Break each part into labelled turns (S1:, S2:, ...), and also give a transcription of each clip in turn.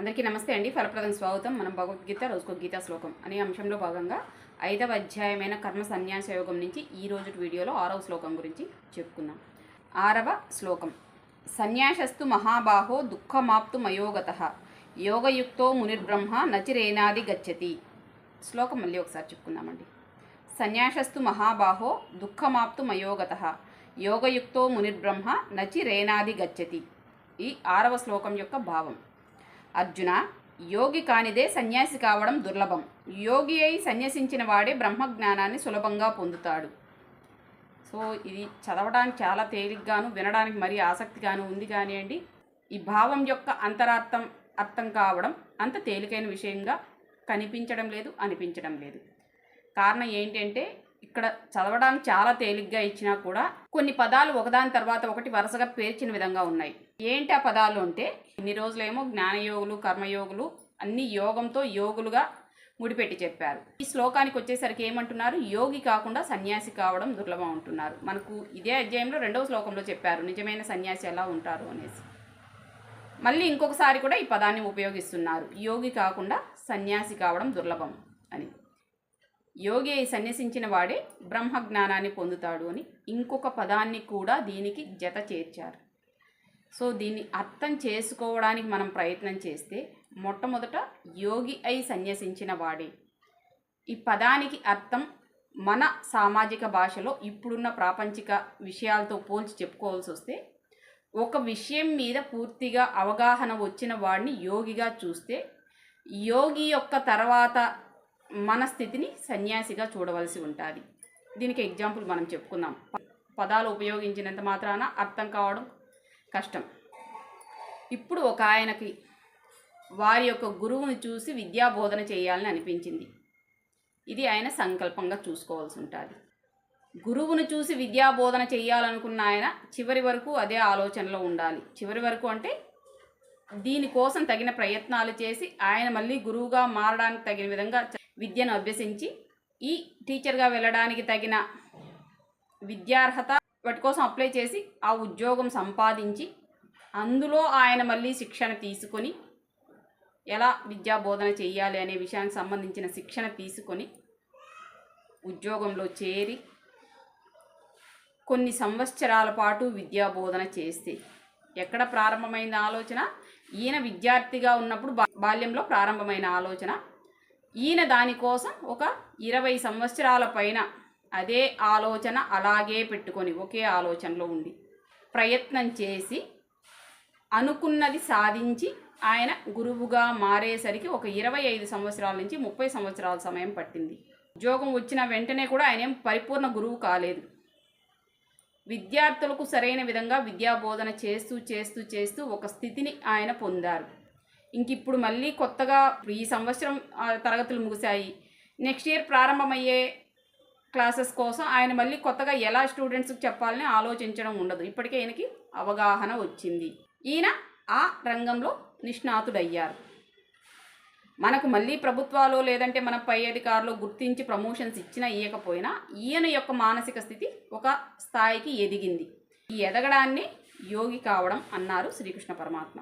S1: అందరికీ నమస్తే అండి. ఫలప్రదం స్వాగతం. మనం భగవద్గీత రోజుకో గీతా శ్లోకం అనే అంశంలో భాగంగా ఐదవ అధ్యాయమైన కర్మ సన్యాస యోగం నుంచి ఈ రోజు వీడియోలో ఆరవ శ్లోకం గురించి చెప్పుకుందాం. ఆరవ శ్లోకం. సన్యాసస్తు మహాబాహో దుఃఖమాప్తు మయోగత. యోగయుక్తో మునిర్బ్రహ్మ నచిరేనాది గచ్చతి. శ్లోకం మళ్ళీ ఒకసారి చెప్పుకుందామండి. సన్యాసస్తు మహాబాహో దుఃఖమాప్తు మయోగత. యోగయుక్తో మునిర్బ్రహ్మ నచిరేనాది గచ్చతి. ఈ ఆరవ శ్లోకం యొక్క భావం. అర్జున యోగి కానిదే సన్యాసి కావడం దుర్లభం. యోగి అయి సన్యసించిన వాడే బ్రహ్మజ్ఞానాన్ని సులభంగా పొందుతాడు. సో ఇది చదవడానికి చాలా తేలిగ్గాను వినడానికి మరీ ఆసక్తిగాను ఉంది కానివ్వండి ఈ భావం యొక్క అంతరార్థం అర్థం కావడం అంత తేలికైన విషయంగా కనిపించడం లేదు అనిపించడం లేదు. కారణం ఏంటంటే ఇక్కడ చదవడానికి చాలా తేలిగ్గా ఇచ్చినా కూడా కొన్ని పదాలు ఒకదాని తర్వాత ఒకటి వరుసగా పేర్చిన విధంగా ఉన్నాయి. ఏంటి ఆ పదాలు అంటే ఇన్ని రోజులేమో జ్ఞానయోగులు కర్మయోగులు అన్ని యోగంతో యోగులుగా ముడిపెట్టి చెప్పారు. ఈ శ్లోకానికి వచ్చేసరికి ఏమంటున్నారు? యోగి కాకుండా సన్యాసి కావడం దుర్లభం అంటున్నారు. మనకు ఇదే అధ్యాయంలో రెండవ శ్లోకంలో చెప్పారు. నిజమైన సన్యాసి ఎలా ఉంటారు అనేసి. మళ్ళీ ఇంకొకసారి కూడా ఈ పదాన్ని ఉపయోగిస్తున్నారు. యోగి కాకుండా సన్యాసి కావడం దుర్లభం అని. యోగి అయి సన్యసించిన వాడే బ్రహ్మ జ్ఞానాన్ని పొందుతాడు అని ఇంకొక పదాన్ని కూడా దీనికి జత చేర్చారు. సో దీన్ని అర్థం చేసుకోవడానికి మనం ప్రయత్నం చేస్తే మొట్టమొదట యోగి అయి సన్యసించిన వాడే. ఈ పదానికి అర్థం మన సామాజిక భాషలో ఇప్పుడున్న ప్రాపంచిక విషయాలతో పోల్చి చెప్పుకోవాల్సి వస్తే ఒక విషయం మీద పూర్తిగా అవగాహన వచ్చిన వాడిని యోగిగా చూస్తే యోగి యొక్క తర్వాత మన స్థితిని సన్యాసిగా చూడవలసి ఉంటుంది. దీనికి ఎగ్జాంపుల్ మనం చెప్పుకుందాం. పదాలు ఉపయోగించినంత మాత్రాన అర్థం కావడం కష్టం. ఇప్పుడు ఒక ఆయనకి వారి యొక్క గురువును చూసి విద్యాబోధన చేయాలని అనిపించింది. ఇది ఆయన సంకల్పంగా చూసుకోవాల్సి ఉంటుంది. గురువును చూసి విద్యాబోధన చేయాలనుకున్న ఆయన చివరి వరకు అదే ఆలోచనలో ఉండాలి. చివరి వరకు అంటే దీనికోసం తగిన ప్రయత్నాలు చేసి ఆయన మళ్ళీ గురువుగా మారడానికి తగిన విధంగా విద్యను అభ్యసించి ఈ టీచర్గా వెళ్ళడానికి తగిన విద్యార్హత వాటి కోసం అప్లై చేసి ఆ ఉద్యోగం సంపాదించి అందులో ఆయన మళ్ళీ శిక్షణ తీసుకొని ఎలా విద్యా బోధన చేయాలి అనే విషయానికి సంబంధించిన శిక్షణ తీసుకొని ఉద్యోగంలో చేరి కొన్ని సంవత్సరాల పాటు విద్యా బోధన చేస్తే ఎక్కడ ప్రారంభమైన ఆలోచన? ఈయన విద్యార్థిగా ఉన్నప్పుడు బా బాల్యంలో ప్రారంభమైన ఆలోచన. ఈయన దానికోసం ఒక ఇరవై సంవత్సరాల పైన అదే ఆలోచన అలాగే పెట్టుకొని ఒకే ఆలోచనలో ఉండి ప్రయత్నం చేసి అనుకున్నది సాధించి ఆయన గురువుగా మారేసరికి ఒక ఇరవై ఐదు సంవత్సరాల నుంచి ముప్పై సంవత్సరాల సమయం పట్టింది. ఉద్యోగం వచ్చిన వెంటనే కూడా ఆయన ఏం పరిపూర్ణ గురువు కాలేదు. విద్యార్థులకు సరైన విధంగా విద్యాబోధన చేస్తూ చేస్తూ చేస్తూ ఒక స్థితిని ఆయన పొందారు. ఇంక ఇప్పుడు మళ్ళీ కొత్తగా ఈ సంవత్సరం తరగతులు ముగిశాయి. నెక్స్ట్ ఇయర్ ప్రారంభమయ్యే క్లాసెస్ కోసం ఆయన మళ్ళీ కొత్తగా ఎలా స్టూడెంట్స్కి చెప్పాలని ఆలోచించడం ఉండదు. ఇప్పటికే ఈయనకి అవగాహన వచ్చింది. ఈయన ఆ రంగంలో నిష్ణాతుడయ్యారు. మనకు మళ్ళీ ప్రభుత్వాలు లేదంటే మన పై అధికారులు గుర్తించి ప్రమోషన్స్ ఇచ్చినా ఇవ్వకపోయినా ఈయన యొక్క మానసిక స్థితి ఒక స్థాయికి ఎదిగింది. ఈ ఎదగడాన్ని యోగి కావడం అన్నారు శ్రీకృష్ణ పరమాత్మ.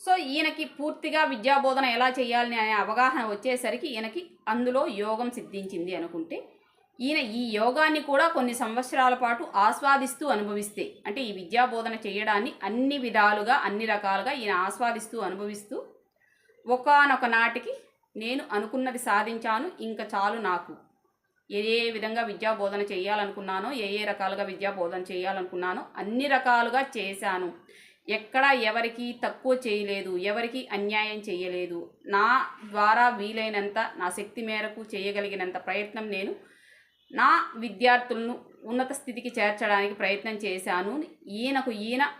S1: సో ఈయనకి పూర్తిగా విద్యాబోధన ఎలా చేయాలని అనే అవగాహన వచ్చేసరికి ఈయనకి అందులో యోగం సిద్ధించింది అనుకుంటే ఈయన ఈ యోగాన్ని కూడా కొన్ని సంవత్సరాల పాటు ఆస్వాదిస్తూ అనుభవిస్తే అంటే ఈ విద్యాబోధన చేయడాన్ని అన్ని విధాలుగా అన్ని రకాలుగా ఈయన ఆస్వాదిస్తూ అనుభవిస్తూ ఒకనొక నాటికి నేను అనుకున్నది సాధించాను ఇంకా చాలు నాకు. ఏ ఏ విధంగా విద్యాబోధన చేయాలనుకున్నానో ఏ ఏ రకాలుగా విద్యాబోధన చేయాలనుకున్నానో అన్ని రకాలుగా చేశాను. ఎక్కడ ఎవరికి తక్కువ చేయలేదు ఎవరికి అన్యాయం చేయలేదు. నా ద్వారా వీలైనంత నా శక్తి మేరకు చేయగలిగినంత ప్రయత్నం నేను నా విద్యార్థులను ఉన్నత స్థితికి చేర్చడానికి ప్రయత్నం చేశాను. ఈయనకు ఈయన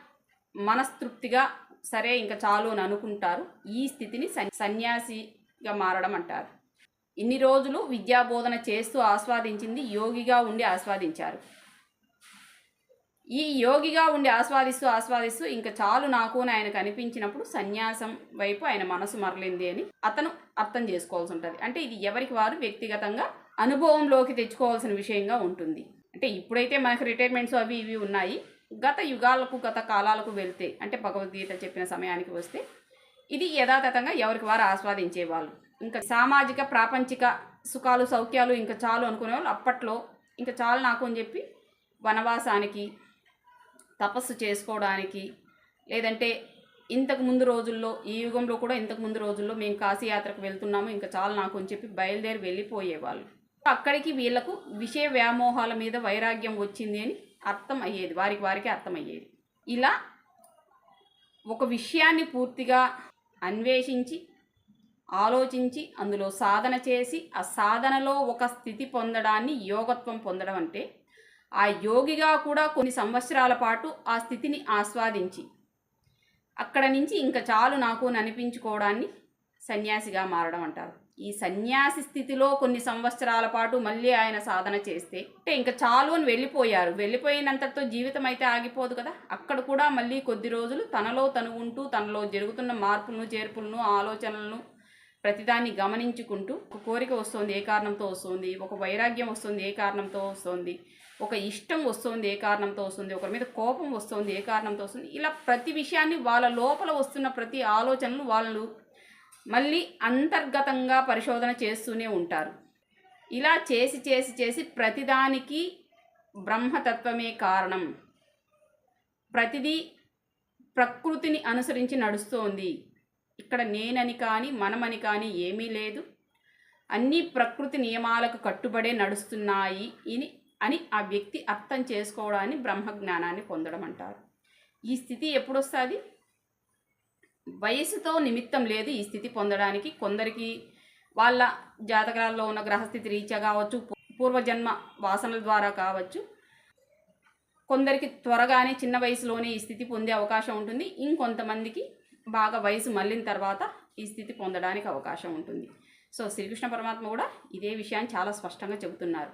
S1: మనస్తృప్తిగా సరే ఇంకా చాలు అని అనుకుంటారు. ఈ స్థితిని సన్- సన్యాసిగా మారడం అంటారు. ఇన్ని రోజులు విద్యాబోధన చేస్తూ ఆస్వాదించింది యోగిగా ఉండి ఆస్వాదించారు. ఈ యోగిగా ఉండి ఆస్వాదిస్తూ ఆస్వాదిస్తూ ఇంకా చాలు నాకు అని ఆయనకు అనిపించినప్పుడు సన్యాసం వైపు ఆయన మనసు మరలింది అని అతను అర్థం చేసుకోవాల్సి ఉంటుంది. అంటే ఇది ఎవరికి వారు వ్యక్తిగతంగా అనుభవంలోకి తెచ్చుకోవాల్సిన విషయంగా ఉంటుంది. అంటే ఇప్పుడైతే మనకు రిటైర్మెంట్స్ అవి ఇవి ఉన్నాయి. గత యుగాలకు గత కాలాలకు వెళ్తే అంటే భగవద్గీత చెప్పిన సమయానికి వస్తే ఇది యథాతథంగా ఎవరికి వారు ఆస్వాదించేవాళ్ళు. ఇంకా సామాజిక ప్రాపంచిక సుఖాలు సౌఖ్యాలు ఇంకా చాలు అనుకునేవాళ్ళు. అప్పట్లో ఇంకా చాలు నాకు అని చెప్పి వనవాసానికి తపస్సు చేసుకోవడానికి లేదంటే ఇంతకు ముందు రోజుల్లో ఈ యుగంలో కూడా ఇంతకు ముందు రోజుల్లో మేము కాశీయాత్రకు వెళ్తున్నాము ఇంకా చాలు నాకు అని చెప్పి బయలుదేరి వెళ్ళిపోయేవాళ్ళు. అక్కడికి వీళ్ళకు విషయ వ్యామోహాల మీద వైరాగ్యం వచ్చింది అని అర్థం అయ్యేది వారికి వారికి అర్థమయ్యేది. ఇలా ఒక విషయాన్ని పూర్తిగా అన్వేషించి ఆలోచించి అందులో సాధన చేసి ఆ సాధనలో ఒక స్థితి పొందడాన్ని యోగత్వం పొందడం అంటే ఆ యోగిగా కూడా కొన్ని సంవత్సరాల పాటు ఆ స్థితిని ఆస్వాదించి అక్కడ నుంచి ఇంకా చాలు నాకు అనిపించుకోవడాన్ని సన్యాసిగా మారడం అంటారు. ఈ సన్యాసి స్థితిలో కొన్ని సంవత్సరాల పాటు మళ్ళీ ఆయన సాధన చేస్తే అంటే ఇంకా చాలు అని వెళ్ళిపోయారు. వెళ్ళిపోయినంతటితో జీవితం అయితే ఆగిపోదు కదా. అక్కడ కూడా మళ్ళీ కొద్ది రోజులు తనలో తను ఉంటూ తనలో జరుగుతున్న మార్పులను చేర్పులను ఆలోచనలను ప్రతిదాన్ని గమనించుకుంటూ ఒక కోరిక వస్తుంది ఏ కారణంతో వస్తుంది ఒక వైరాగ్యం వస్తుంది ఏ కారణంతో వస్తుంది ఒక ఇష్టం వస్తుంది ఏ కారణంతో వస్తుంది ఒకరి మీద కోపం వస్తుంది ఏ కారణంతో వస్తుంది ఇలా ప్రతి విషయాన్ని వాళ్ళ లోపల వస్తున్న ప్రతి ఆలోచనలు వాళ్ళు మళ్ళీ అంతర్గతంగా పరిశోధన చేస్తూనే ఉంటారు. ఇలా చేసి చేసి చేసి ప్రతిదానికి బ్రహ్మతత్వమే కారణం. ప్రతిదీ ప్రకృతిని అనుసరించి నడుస్తోంది. ఇక్కడ నేనని కానీ మనమని కానీ ఏమీ లేదు. అన్నీ ప్రకృతి నియమాలకు కట్టుబడే నడుస్తున్నాయి ఇని అని ఆ వ్యక్తి అర్థం చేసుకోవడాన్ని బ్రహ్మజ్ఞానాన్ని పొందడం అంటారు. ఈ స్థితి ఎప్పుడు వస్తుంది వయసుతో నిమిత్తం లేదు ఈ స్థితి పొందడానికి. కొందరికి వాళ్ళ జాతకాలలో ఉన్న గ్రహస్థితి రీత్యా కావచ్చు పూర్వజన్మ వాసనల ద్వారా కావచ్చు. కొందరికి త్వరగానే చిన్న వయసులోనే ఈ స్థితి పొందే అవకాశం ఉంటుంది. ఇంకొంతమందికి బాగా వయసు మళ్ళిన తర్వాత ఈ స్థితి పొందడానికి అవకాశం ఉంటుంది. సో శ్రీకృష్ణ పరమాత్మ కూడా ఇదే విషయాన్ని చాలా స్పష్టంగా చెబుతున్నారు.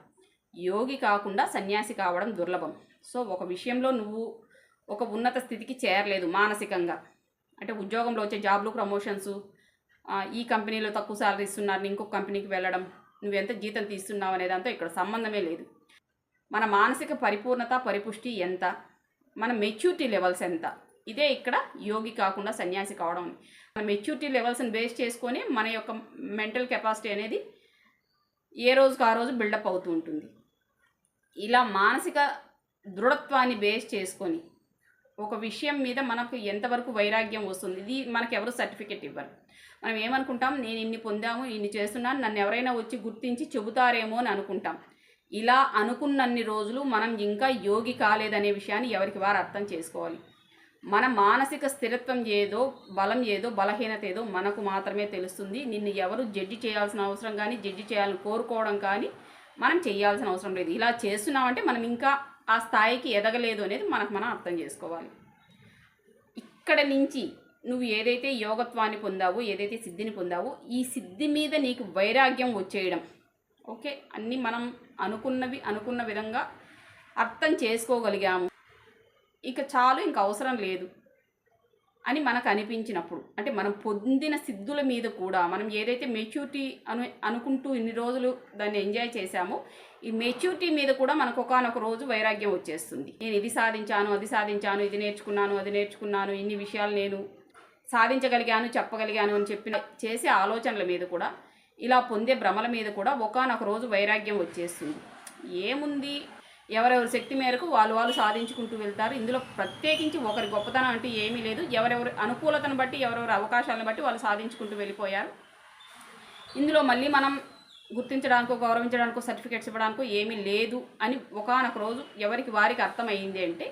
S1: యోగి కాకుండా సన్యాసి కావడం దుర్లభం. సో ఒక విషయంలో నువ్వు ఒక ఉన్నత స్థితికి చేరలేదు మానసికంగా. అంటే ఉద్యోగంలో వచ్చే జాబ్లు ప్రమోషన్స్ ఈ కంపెనీలో తక్కువ శాలరీ ఇస్తున్నారు ఇంకొక కంపెనీకి వెళ్ళడం నువ్వెంత జీతం తీస్తున్నావు అనే దాంతో ఇక్కడ సంబంధమే లేదు. మన మానసిక పరిపూర్ణత పరిపుష్టి ఎంత? మన మెచ్యూరిటీ లెవెల్స్ ఎంత? ఇదే ఇక్కడ యోగి కాకుండా సన్యాసి కావడం. మన మెచ్యూరిటీ లెవెల్స్ని బేస్ చేసుకొని మన యొక్క మెంటల్ కెపాసిటీ అనేది ఏ రోజుకు ఆ రోజు బిల్డప్ అవుతూ ఉంటుంది. ఇలా మానసిక దృఢత్వాన్ని బేస్ చేసుకొని ఒక విషయం మీద మనకు ఎంతవరకు వైరాగ్యం వస్తుంది? ఇది మనకు ఎవరు సర్టిఫికెట్ ఇవ్వరు. మనం ఏమనుకుంటాం? నేను ఇన్ని పొందాము ఇన్ని చేస్తున్నాను నన్ను ఎవరైనా వచ్చి గుర్తించి చెబుతారేమో అని అనుకుంటాం. ఇలా అనుకున్నన్ని రోజులు మనం ఇంకా యోగి కాలేదనే విషయాన్ని ఎవరికి వారు అర్థం చేసుకోవాలి. మన మానసిక స్థిరత్వం ఏదో బలం ఏదో బలహీనత ఏదో మనకు మాత్రమే తెలుస్తుంది. నిన్ను ఎవరు జడ్జి చేయాల్సిన అవసరం కానీ జడ్జి చేయాలని కోరుకోవడం కానీ మనం చేయాల్సిన అవసరం లేదు. ఇలా చేస్తున్నామంటే మనం ఇంకా ఆ స్థాయికి ఎదగలేదు అనేది మనకు మనం అర్థం చేసుకోవాలి. ఇక్కడ నుంచి నువ్వు ఏదైతే యోగత్వాన్ని పొందావో ఏదైతే సిద్ధిని పొందావో ఈ సిద్ధి మీద నీకు వైరాగ్యం వచ్చేయడం. ఓకే? అన్నీ మనం అనుకున్నవి అనుకున్న విధంగా అర్థం చేసుకోగలిగాము. ఇక చాలు ఇంక అవసరం లేదు. అని మనకు అనిపించినప్పుడు అంటే మనం పొందిన సిద్ధుల మీద కూడా మనం ఏదైతే మెచ్యూరిటీ అను అనుకుంటూ ఇన్ని రోజులు దాన్ని ఎంజాయ్ చేశామో ఈ మెచ్యూరిటీ మీద కూడా మనకు ఒకనొక రోజు వైరాగ్యం వచ్చేస్తుంది. నేను ఇది సాధించాను అది సాధించాను ఇది నేర్చుకున్నాను అది నేర్చుకున్నాను ఇన్ని విషయాలు నేను సాధించగలిగాను చెప్పగలిగాను అని చెప్పిన చేసే ఆలోచనల మీద కూడా ఇలా పొందే భ్రమల మీద కూడా ఒకనొక రోజు వైరాగ్యం వచ్చేస్తుంది. ఏముంది? ఎవరెవరి శక్తి మేరకు వాళ్ళు వాళ్ళు సాధించుకుంటూ వెళ్తారు. ఇందులో ప్రత్యేకించి ఒకరి గొప్పతనం అంటూ ఏమీ లేదు. ఎవరెవరి అనుకూలతను బట్టి ఎవరెవరి అవకాశాలను బట్టి వాళ్ళు సాధించుకుంటూ వెళ్ళిపోయారు. ఇందులో మళ్ళీ మనం గుర్తించడానికో గౌరవించడానికో సర్టిఫికేట్స్ ఇవ్వడానికో ఏమీ లేదు అని ఒకానొక రోజు ఎవరికి వారికి అర్థమైంది అంటే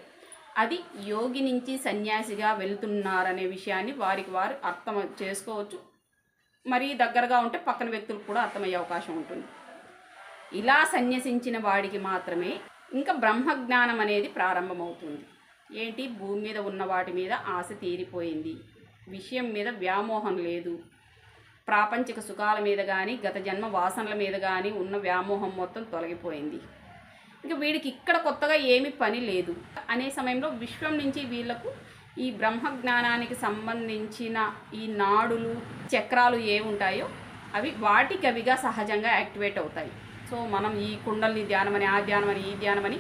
S1: అది యోగి నుంచి సన్యాసిగా వెళ్తున్నారనే విషయాన్ని వారికి వారు అర్థం చేసుకోవచ్చు. మరీ దగ్గరగా ఉంటే పక్కన వ్యక్తులకు కూడా అర్థమయ్యే అవకాశం ఉంటుంది. ఇలా సన్యసించిన వాడికి మాత్రమే ఇంకా బ్రహ్మజ్ఞానం అనేది ప్రారంభమవుతుంది. ఏంటి? భూమి మీద ఉన్న వాటి మీద ఆశ తీరిపోయింది. విషయం మీద వ్యామోహం లేదు. ప్రాపంచిక సుఖాల మీద కానీ గత జన్మ వాసనల మీద కానీ ఉన్న వ్యామోహం మొత్తం తొలగిపోయింది. ఇంకా వీడికి ఇక్కడ కొత్తగా ఏమి పని లేదు. అనే సమయంలో విశ్వం నుంచి వీళ్ళకు ఈ బ్రహ్మజ్ఞానానికి సంబంధించిన ఈ నాడులు చక్రాలు ఏ ఉంటాయో అవి వాటికి అవిగా సహజంగా యాక్టివేట్ అవుతాయి. సో మనం ఈ కుండల్ని ధ్యానమని ఆ ధ్యానమని ఈ ధ్యానమని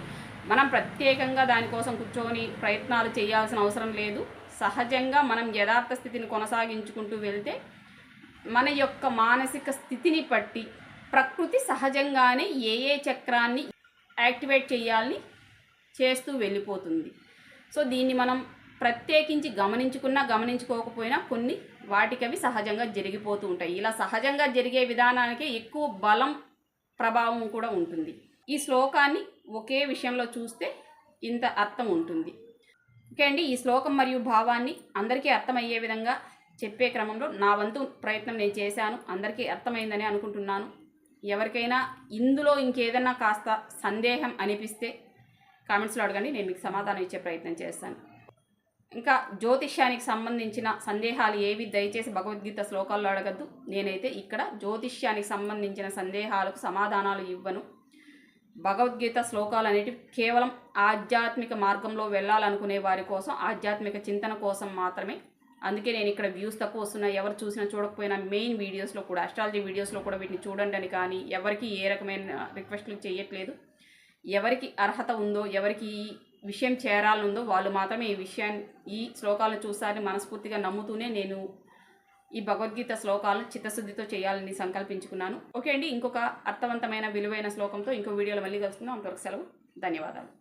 S1: మనం ప్రత్యేకంగా దానికోసం కూర్చొని ప్రయత్నాలు చేయాల్సిన అవసరం లేదు. సహజంగా మనం యథార్థ స్థితిని కొనసాగించుకుంటూ వెళ్తే మన యొక్క మానసిక స్థితిని బట్టి ప్రకృతి సహజంగానే ఏ ఏ చక్రాన్ని యాక్టివేట్ చేయాలని చేస్తూ వెళ్ళిపోతుంది. సో దీన్ని మనం ప్రత్యేకించి గమనించుకున్నా గమనించుకోకపోయినా కొన్ని వాటికవి సహజంగా జరిగిపోతూ ఉంటాయి. ఇలా సహజంగా జరిగే విధానానికి ఎక్కువ బలం ప్రభావం కూడా ఉంటుంది. ఈ శ్లోకాన్ని ఒకే విషయంలో చూస్తే ఇంత అర్థం ఉంటుంది. ఓకే అండి ఈ శ్లోకం మరియు భావాన్ని అందరికీ అర్థమయ్యే విధంగా చెప్పే క్రమంలో నా వంతు ప్రయత్నం నేను చేశాను. అందరికీ అర్థమైందని అనుకుంటున్నాను. ఎవరికైనా ఇందులో ఇంకేదన్నా కాస్త సందేహం అనిపిస్తే కామెంట్స్లో అడగండి. నేను మీకు సమాధానం ఇచ్చే ప్రయత్నం చేస్తాను. ఇంకా జ్యోతిష్యానికి సంబంధించిన సందేహాలు ఏవి? దయచేసి భగవద్గీత శ్లోకాల్లో అడగద్దు. నేనైతే ఇక్కడ జ్యోతిష్యానికి సంబంధించిన సందేహాలకు సమాధానాలు ఇవ్వను. భగవద్గీత శ్లోకాలు అనేటివి కేవలం ఆధ్యాత్మిక మార్గంలో వెళ్ళాలనుకునే వారి కోసం ఆధ్యాత్మిక చింతన కోసం మాత్రమే. అందుకే నేను ఇక్కడ వ్యూస్ తక్కువ వస్తున్నాయి. ఎవరు చూసినా చూడకపోయినా మెయిన్ వీడియోస్లో కూడా అస్ట్రాలజీ వీడియోస్లో కూడా వీటిని చూడండి అని కానీ ఎవరికి ఏ రకమైన రిక్వెస్ట్లు చేయట్లేదు. ఎవరికి అర్హత ఉందో ఎవరికి విషయం చేరాలనుందో వాళ్ళు మాత్రమే ఈ విషయాన్ని ఈ శ్లోకాలను చూసారని మనస్ఫూర్తిగా నమ్ముతూనే నేను ఈ భగవద్గీత శ్లోకాలను చిత్తశుద్ధితో చేయాలని సంకల్పించుకున్నాను. ఓకే అండి ఇంకొక అర్థవంతమైన విలువైన శ్లోకంతో ఇంకో వీడియోలో మళ్ళీ కలుసుకుందాం. అంతవరకు సెలవు. ధన్యవాదాలు.